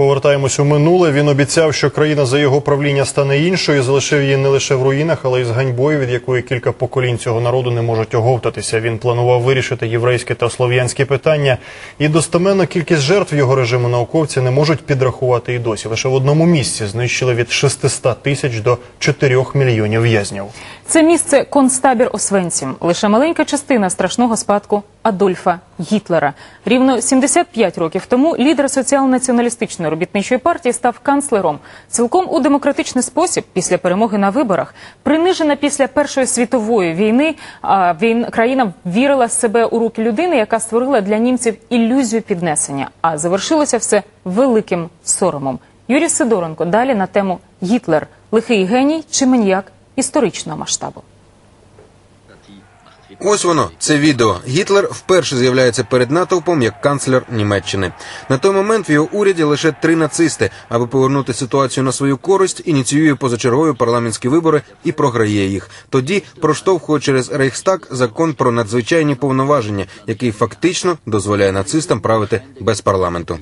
повертаємось у минуле. Він обіцяв, що країна за його правління стане іншою. Залишив її не лише в руїнах, але й з ганьбою, від якої кілька поколінь цього народу не можуть оговтатися. Він планував вирішити єврейське та слов'янське питання. І достеменно кількість жертв його режиму науковці не можуть підрахувати і досі. Лише в одному місці знищили від 600 тисяч до 4 мільйонів в'язнів. Це місце концтабір Освенцім. Лише маленька частина страшного спадку Адольфа Гітлера. Рівно 75 років тому лідер соціал-націоналістичної робітничої партії став канцлером. Цілком у демократичний спосіб після перемоги на виборах. Принижена після Першої світової війни, а, він країна вірила себе у руки людини, яка створила для німців ілюзію піднесення. А завершилося все великим соромом. Юрій Сидоренко далі на тему Гітлер лихий геній чи маньяк історичного масштабу. Ось воно, це відео. Гітлер вперше з'являється перед натовпом як канцлер Німеччини. На той момент в його уряді лише три нацисти. Аби повернути ситуацію на свою користь, ініціює позачергові парламентські вибори і програє їх. Тоді проштовхує через Рейхстаг закон про надзвичайні повноваження, який фактично дозволяє нацистам правити без парламенту.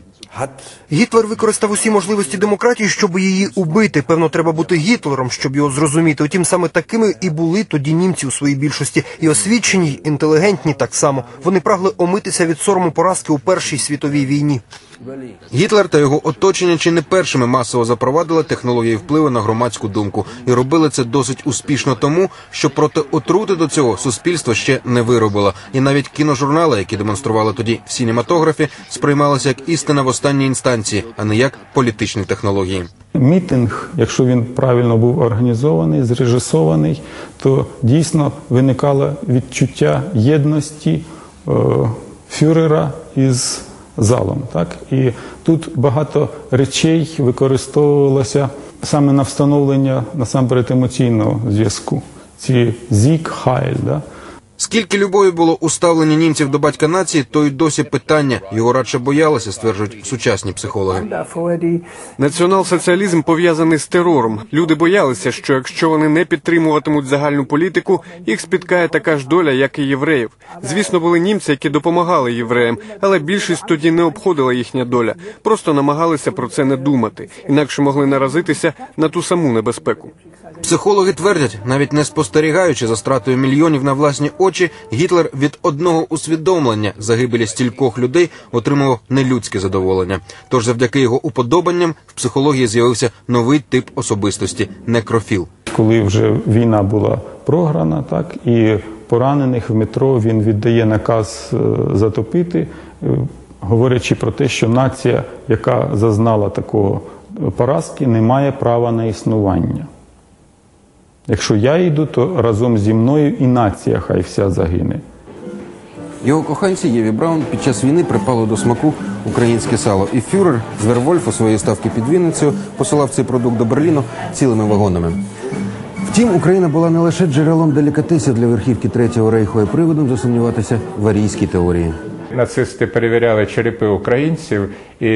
Гітлер використав усі можливості демократії, щоб її убити. Певно, треба бути Гітлером, щоб його зрозуміти. Утім, саме такими і були тоді німці у своїй більшості. І освічені, й інтелігентні так само. Вони прагли омитися від сорому поразки у Першій світовій війні. Гітлер та його оточення чи не першими масово запровадили технології впливу на громадську думку і робили це досить успішно, тому що проти отрути до цього суспільство ще не виробило. І навіть кіножурнали, які демонстрували тоді в сінематографі, сприймалися як істина в останній інстанції, а не як політичні технології. Мітинг, якщо він правильно був організований, зрежисований, то дійсно виникало відчуття єдності е, фюрера із залом. Так? І тут багато речей використовувалося саме на встановлення насамперед емоційного зв'язку. Ці зік, хайль, да? Скільки любові було уставлення німців до батька нації, то й досі питання його радше боялися, стверджують сучасні психологи. Націонал-соціалізм пов'язаний з терором. Люди боялися, що якщо вони не підтримуватимуть загальну політику, їх спіткає така ж доля, як і євреїв. Звісно, були німці, які допомагали євреям, але більшість тоді не обходила їхня доля, просто намагалися про це не думати, інакше могли наразитися на ту саму небезпеку. Психологи твердять, навіть не спостерігаючи за стратою мільйонів на власні очі, Гітлер від одного усвідомлення загибелі стількох людей отримував нелюдське задоволення. Тож, завдяки його уподобанням, в психології з'явився новий тип особистості некрофіл. Коли вже війна була програна, так і поранених в метро він віддає наказ е, затопити, е, говорячи про те, що нація, яка зазнала такого поразки, не має права на існування. Якщо я йду, то разом зі мною і нація хай вся загине. Його коханці Єві Браун під час війни припало до смаку українське сало. І фюрер з Вервольфу своєї ставки під Вінницею посилав цей продукт до Берліну цілими вагонами. Втім, Україна була не лише джерелом делікатесів для верхівки Третього рейху, а приводом засумніватися в арійській теорії. Нацисти перевіряли черепи українців, і,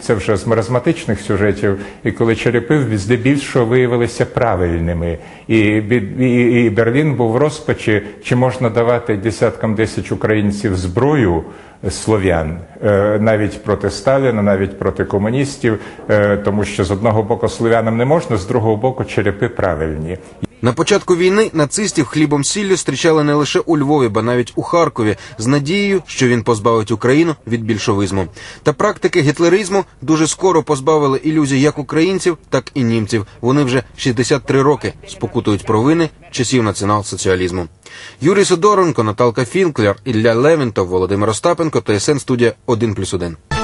це вже з маразматичних сюжетів. І коли черепи здебільшого виявилися правильними, і, і, і Берлін був в розпачі, чи можна давати десяткам тисяч українців зброю слов'ян, е, навіть проти Сталіна, навіть проти комуністів, е, тому що з одного боку слов'янам не можна, з другого боку черепи правильні. На початку війни нацистів хлібом сіллю зустрічали не лише у Львові, ба навіть у Харкові, з надією, що він позбавить Україну від більшовизму. Та практики гітлеризму дуже скоро позбавили ілюзій як українців, так і німців. Вони вже 63 роки спокутують провини часів націонал-соціалізму. Юрій Сидоренко, Наталка Фінклер, Ілля Левінтов, Володимир Остапенко, ТСН студія 1+,1.